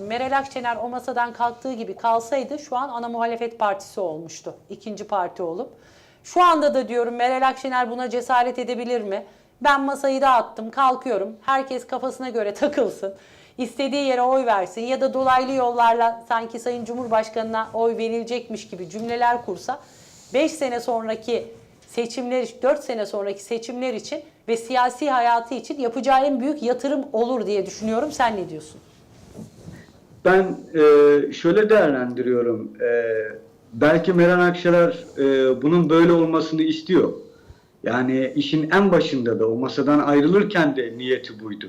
Meral Akşener o masadan kalktığı gibi kalsaydı şu an ana muhalefet partisi olmuştu. ikinci parti olup. Şu anda da diyorum Meral Akşener buna cesaret edebilir mi? Ben masayı dağıttım, kalkıyorum. Herkes kafasına göre takılsın. İstediği yere oy versin ya da dolaylı yollarla sanki Sayın Cumhurbaşkanı'na oy verilecekmiş gibi cümleler kursa 5 sene sonraki seçimler, 4 sene sonraki seçimler için ve siyasi hayatı için yapacağı en büyük yatırım olur diye düşünüyorum. Sen ne diyorsun? Ben e, şöyle değerlendiriyorum. E, belki Meral Akşener e, bunun böyle olmasını istiyor. Yani işin en başında da o masadan ayrılırken de niyeti buydu.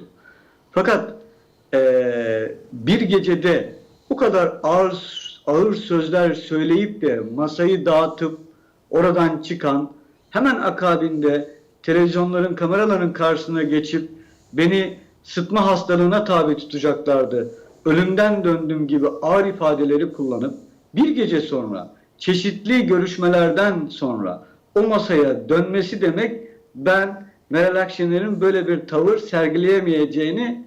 Fakat e, bir gecede o kadar ağır ağır sözler söyleyip de masayı dağıtıp oradan çıkan hemen akabinde televizyonların kameraların karşısına geçip beni sıtma hastalığına tabi tutacaklardı. Ölümden döndüm gibi ağır ifadeleri kullanıp bir gece sonra çeşitli görüşmelerden sonra o masaya dönmesi demek ben Meral Akşener'in böyle bir tavır sergileyemeyeceğini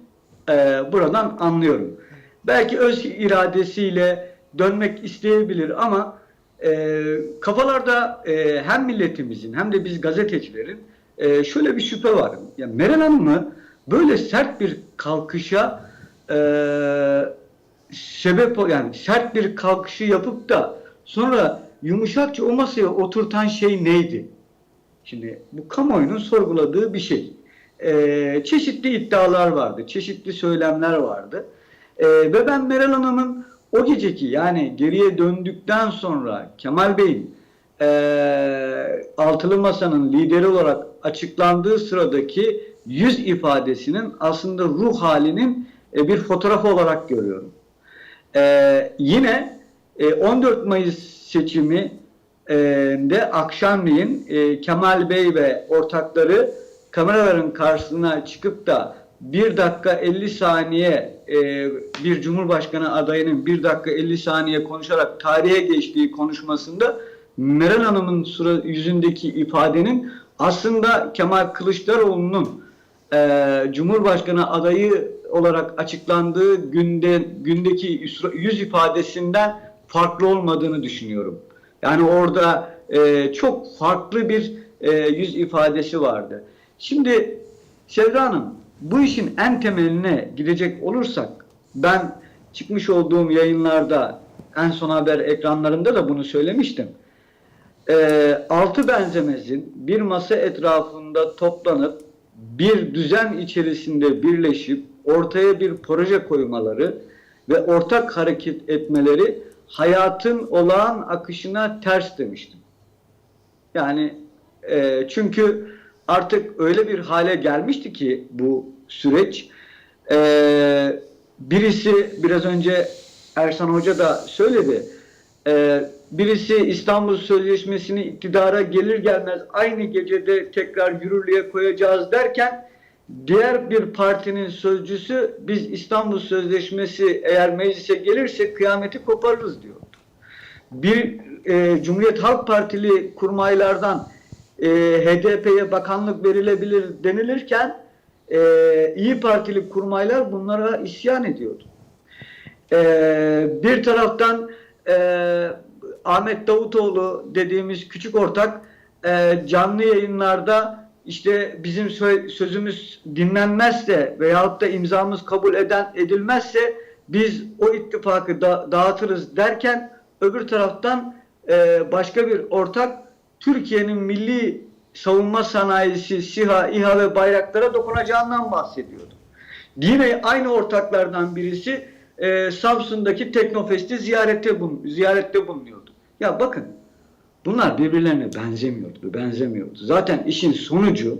e, buradan anlıyorum. Belki öz iradesiyle dönmek isteyebilir ama e, kafalarda e, hem milletimizin hem de biz gazetecilerin e, şöyle bir şüphe var. Ya Meral Hanım'ı böyle sert bir kalkışa e, sebep yani sert bir kalkışı yapıp da sonra yumuşakça o masaya oturtan şey neydi? Şimdi bu kamuoyunun sorguladığı bir şey. Ee, çeşitli iddialar vardı, çeşitli söylemler vardı. Ee, ve ben Meral Hanım'ın o geceki yani geriye döndükten sonra Kemal Bey'in ee, Altılı Masa'nın lideri olarak açıklandığı sıradaki yüz ifadesinin aslında ruh halinin e, bir fotoğrafı olarak görüyorum. Ee, yine e, 14 Mayıs seçimi e, de akşamleyin e, Kemal Bey ve ortakları kameraların karşısına çıkıp da 1 dakika 50 saniye e, bir Cumhurbaşkanı adayının 1 dakika 50 saniye konuşarak tarihe geçtiği konuşmasında Meral Hanım'ın sura, yüzündeki ifadenin aslında Kemal Kılıçdaroğlu'nun e, Cumhurbaşkanı adayı olarak açıklandığı günde gündeki yüz ifadesinden farklı olmadığını düşünüyorum. Yani orada e, çok farklı bir e, yüz ifadesi vardı. Şimdi Sevda Hanım bu işin en temeline gidecek olursak ben çıkmış olduğum yayınlarda en son haber ekranlarında da bunu söylemiştim. E, altı benzemezin bir masa etrafında toplanıp bir düzen içerisinde birleşip ortaya bir proje koymaları ve ortak hareket etmeleri hayatın olağan akışına ters demiştim. Yani e, çünkü artık öyle bir hale gelmişti ki bu süreç. E, birisi biraz önce Ersan Hoca da söyledi. E, birisi İstanbul Sözleşmesi'ni iktidara gelir gelmez aynı gecede tekrar yürürlüğe koyacağız derken diğer bir partinin sözcüsü biz İstanbul Sözleşmesi eğer meclise gelirse kıyameti koparırız diyordu. Bir e, Cumhuriyet Halk Partili kurmaylardan e, HDP'ye bakanlık verilebilir denilirken e, İyi Partili kurmaylar bunlara isyan ediyordu. E, bir taraftan e, Ahmet Davutoğlu dediğimiz küçük ortak e, canlı yayınlarda işte bizim sö- sözümüz dinlenmezse veyahut da imzamız kabul eden edilmezse biz o ittifakı da- dağıtırız derken öbür taraftan e, başka bir ortak Türkiye'nin milli savunma sanayisi SİHA, İHA ve bayraklara dokunacağından bahsediyordu. Yine aynı ortaklardan birisi e, Samsun'daki Teknofest'i ziyarette, bun, ziyarette bulunuyordu. Ya bakın bunlar birbirlerine benzemiyordu, benzemiyordu. Zaten işin sonucu,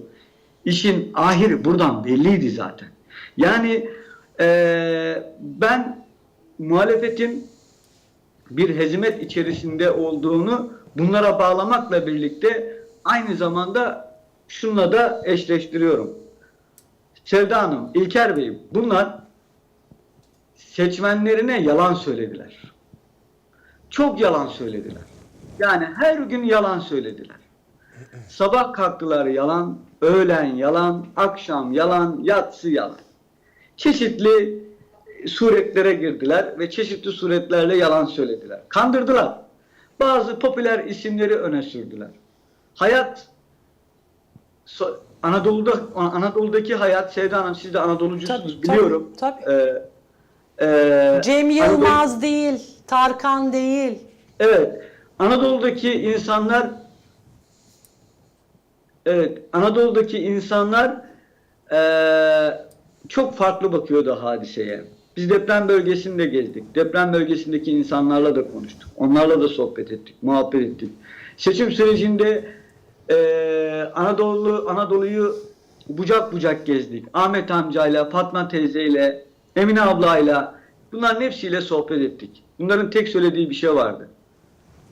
işin ahiri buradan belliydi zaten. Yani e, ben muhalefetin bir hezimet içerisinde olduğunu bunlara bağlamakla birlikte aynı zamanda şunla da eşleştiriyorum. Sevda Hanım, İlker Bey bunlar seçmenlerine yalan söylediler. Çok yalan söylediler. Yani her gün yalan söylediler. Sabah kalktılar yalan, öğlen yalan, akşam yalan, yatsı yalan. Çeşitli suretlere girdiler ve çeşitli suretlerle yalan söylediler. Kandırdılar. Bazı popüler isimleri öne sürdüler. Hayat Anadolu'da Anadolu'daki hayat Sevda Hanım siz de Anadolucusunuz Tabii, biliyorum. tabii, Ee, e, Cem Anadolu- Yılmaz değil, Tarkan değil. Evet. Anadolu'daki insanlar Evet, Anadolu'daki insanlar eee, çok farklı bakıyordu hadiseye. Biz deprem bölgesinde gezdik. Deprem bölgesindeki insanlarla da konuştuk. Onlarla da sohbet ettik, muhabbet ettik. Seçim sürecinde eee, Anadolu Anadolu'yu bucak bucak gezdik. Ahmet amcayla, Fatma teyzeyle, Emine ablayla bunların hepsiyle sohbet ettik. Bunların tek söylediği bir şey vardı.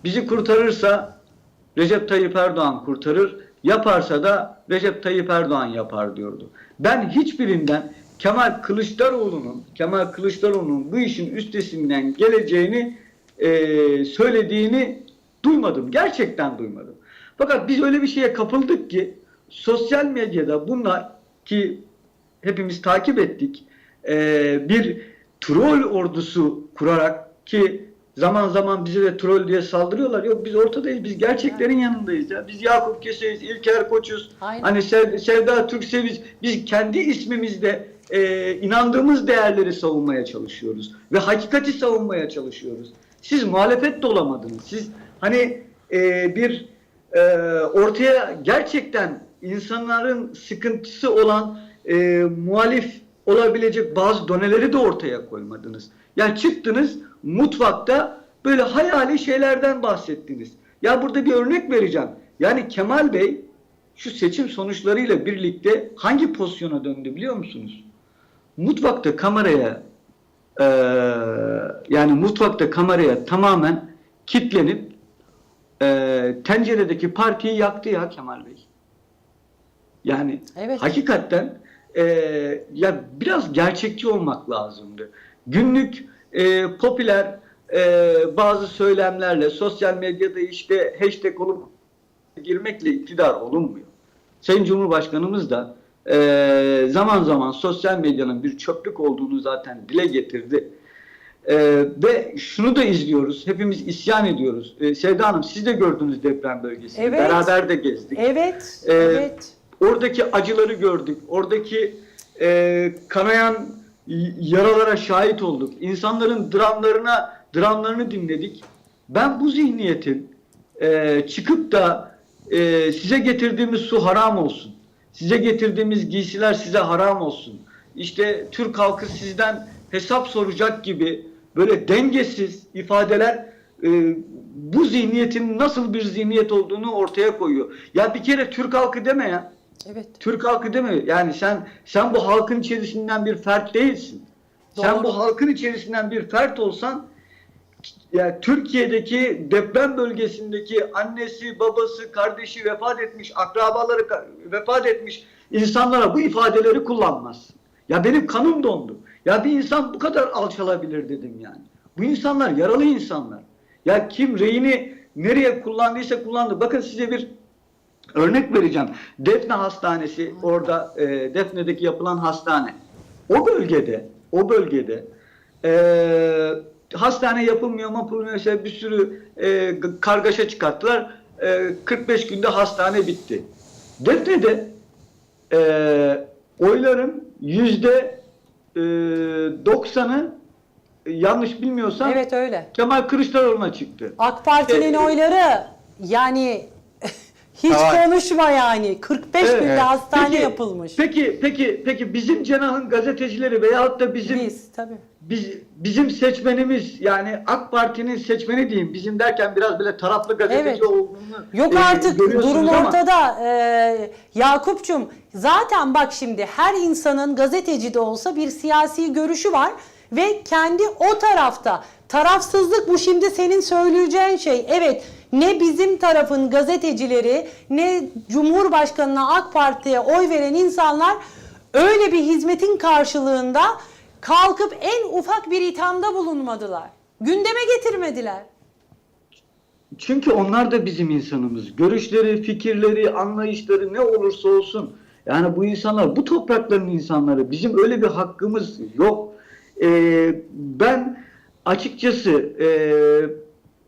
Bizi kurtarırsa Recep Tayyip Erdoğan kurtarır, yaparsa da Recep Tayyip Erdoğan yapar diyordu. Ben hiçbirinden Kemal Kılıçdaroğlu'nun Kemal Kılıçdaroğlu'nun bu işin üstesinden geleceğini eee, söylediğini duymadım. Gerçekten duymadım. Fakat biz öyle bir şeye kapıldık ki sosyal medyada bunlar ki hepimiz takip ettik. eee, bir troll ordusu kurarak ki zaman zaman bize de troll diye saldırıyorlar. Yok biz ortadayız. Biz gerçeklerin yanındayız ya. Biz Yakup Keseyiz, İlker Koçuz. Aynen. Hani Sev- Sevda Türkseviz. Biz kendi ismimizde eee, inandığımız değerleri savunmaya çalışıyoruz. Ve hakikati savunmaya çalışıyoruz. Siz muhalefet de olamadınız. Siz hani eee, bir eee, ortaya gerçekten insanların sıkıntısı olan eee, muhalif olabilecek bazı doneleri de ortaya koymadınız. Yani çıktınız mutfakta böyle hayali şeylerden bahsettiniz. Ya burada bir örnek vereceğim. Yani Kemal Bey şu seçim sonuçlarıyla birlikte hangi pozisyona döndü biliyor musunuz? Mutfakta kameraya eee, yani mutfakta kameraya tamamen kitlenip eee, tenceredeki partiyi yaktı ya Kemal Bey. Yani Evet. hakikaten eee, ya biraz gerçekçi olmak lazımdı. Günlük eee, popüler eee, bazı söylemlerle sosyal medyada işte hashtag olup girmekle iktidar olunmuyor. Sayın Cumhurbaşkanımız da eee, zaman zaman sosyal medyanın bir çöplük olduğunu zaten dile getirdi. Eee, ve şunu da izliyoruz. Hepimiz isyan ediyoruz. Eee, Sevda Hanım siz de gördünüz deprem bölgesini. Evet. Beraber de gezdik. Evet, Ee, evet. Oradaki acıları gördük. Oradaki eee, kanayan yaralara şahit olduk. İnsanların dramlarına dramlarını dinledik. Ben bu zihniyetin eee, çıkıp da eee, size getirdiğimiz su haram olsun. Size getirdiğimiz giysiler size haram olsun. İşte Türk halkı sizden hesap soracak gibi böyle dengesiz ifadeler eee, bu zihniyetin nasıl bir zihniyet olduğunu ortaya koyuyor. Ya bir kere Türk halkı deme ya. Evet. Türk halkı değil mi? Yani sen sen bu halkın içerisinden bir fert değilsin. Sen Doğru. bu halkın içerisinden bir fert olsan ya Türkiye'deki deprem bölgesindeki annesi, babası, kardeşi vefat etmiş, akrabaları vefat etmiş insanlara bu ifadeleri kullanmazsın. Ya benim kanım dondu. Ya bir insan bu kadar alçalabilir dedim yani. Bu insanlar yaralı insanlar. Ya kim reyini nereye kullandıysa kullandı. Bakın size bir Örnek vereceğim. Defne Hastanesi orada e, Defne'deki yapılan hastane. O bölgede, o bölgede e, hastane yapılmıyor mu yapılmıyor işte bir sürü e, kargaşa çıkarttılar. E, 45 günde hastane bitti. Defne'de e, oyların yüzde e, 90'ı e, yanlış bilmiyorsam Evet öyle. Kemal Kılıçdaroğlu'na çıktı. AK Parti'nin E, oyları yani hiç Evet. konuşma yani. 45 Evet. günde hastane Peki- yapılmış. Peki peki peki bizim cenahın gazetecileri veyahut da bizim Biz tabii. biz bizim seçmenimiz yani AK Parti'nin seçmeni diyeyim. Bizim derken biraz böyle taraflı gazeteci Evet. olduğunu Yok e, artık durum ama ortada. Ee, Yakup'cum zaten bak şimdi her insanın gazeteci de olsa bir siyasi görüşü var ve kendi o tarafta tarafsızlık bu şimdi senin söyleyeceğin şey. Evet ne bizim tarafın gazetecileri ne Cumhurbaşkanı'na AK Parti'ye oy veren insanlar öyle bir hizmetin karşılığında kalkıp en ufak bir ithamda bulunmadılar. Gündeme getirmediler. Çünkü onlar da bizim insanımız. Görüşleri, fikirleri, anlayışları ne olursa olsun. Yani bu insanlar bu toprakların insanları. Bizim öyle bir hakkımız yok. E, ben açıkçası e,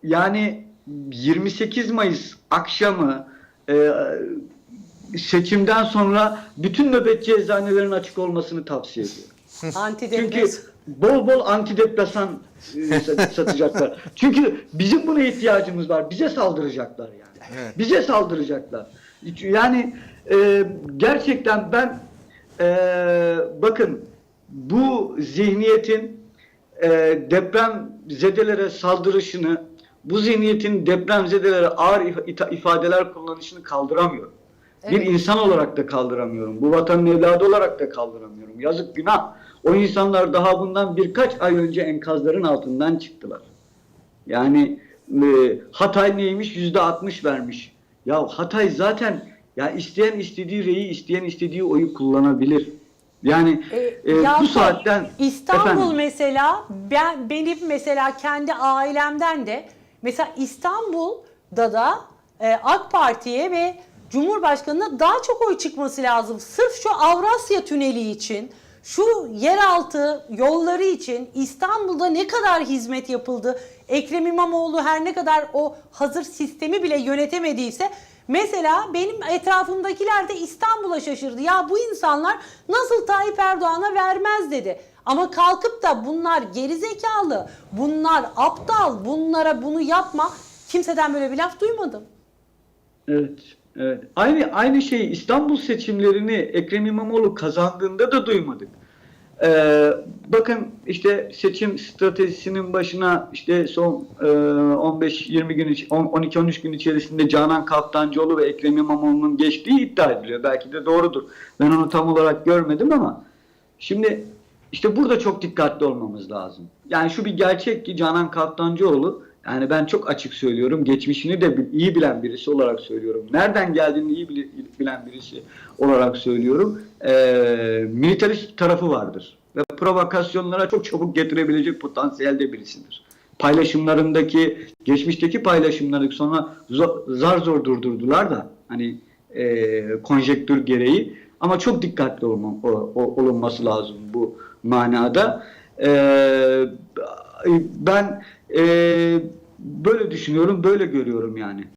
yani 28 Mayıs akşamı e, seçimden sonra bütün nöbetçi eczanelerin açık olmasını tavsiye ediyorum. Çünkü bol bol antidepresan e, sat- satacaklar. Çünkü bizim buna ihtiyacımız var. Bize saldıracaklar yani. Evet. Bize saldıracaklar. Yani e, gerçekten ben e, bakın bu zihniyetin e, deprem zedelere saldırışını bu zihniyetin deprem zedelere ağır ifadeler kullanışını kaldıramıyorum. Bir Evet. insan olarak da kaldıramıyorum. Bu vatanın evladı olarak da kaldıramıyorum. Yazık günah. O insanlar daha bundan birkaç ay önce enkazların altından çıktılar. Yani e, Hatay neymiş? Yüzde 60 vermiş. Ya Hatay zaten ya isteyen istediği reyi, isteyen istediği oyu kullanabilir. Yani E, e, bu saatten İstanbul Efendim? mesela ben benim mesela kendi ailemden de mesela İstanbul'da da e, AK Parti'ye ve Cumhurbaşkanı'na daha çok oy çıkması lazım. Sırf şu Avrasya Tüneli için, şu yeraltı yolları için İstanbul'da ne kadar hizmet yapıldı. Ekrem İmamoğlu her ne kadar o hazır sistemi bile yönetemediyse Mesela benim etrafımdakiler de İstanbul'a şaşırdı. Ya bu insanlar nasıl Tayyip Erdoğan'a vermez dedi. Ama kalkıp da bunlar gerizekalı, bunlar aptal, bunlara bunu yapma. Kimseden böyle bir laf duymadım. Evet, evet. Aynı aynı şey İstanbul seçimlerini Ekrem İmamoğlu kazandığında da duymadık. Ee, bakın işte seçim stratejisinin başına işte son e, 15-20 gün iç- on- 12-13 gün içerisinde Canan Kaftancıoğlu ve Ekrem İmamoğlu'nun geçtiği iddia ediliyor. Belki de doğrudur. Ben onu tam olarak görmedim ama şimdi işte burada çok dikkatli olmamız lazım. Yani şu bir gerçek ki Canan Kaftancıoğlu yani ben çok açık söylüyorum. Geçmişini de iyi bilen birisi olarak söylüyorum. Nereden geldiğini iyi bilen birisi olarak söylüyorum. Ee, militarist tarafı vardır. Ve provokasyonlara çok çabuk getirebilecek potansiyelde birisidir. Paylaşımlarındaki, geçmişteki paylaşımları sonra zar zor durdurdular da hani e, konjektür gereği. Ama çok dikkatli olma, o- o- olunması lazım bu manada. Ee, ben e, böyle düşünüyorum, böyle görüyorum yani.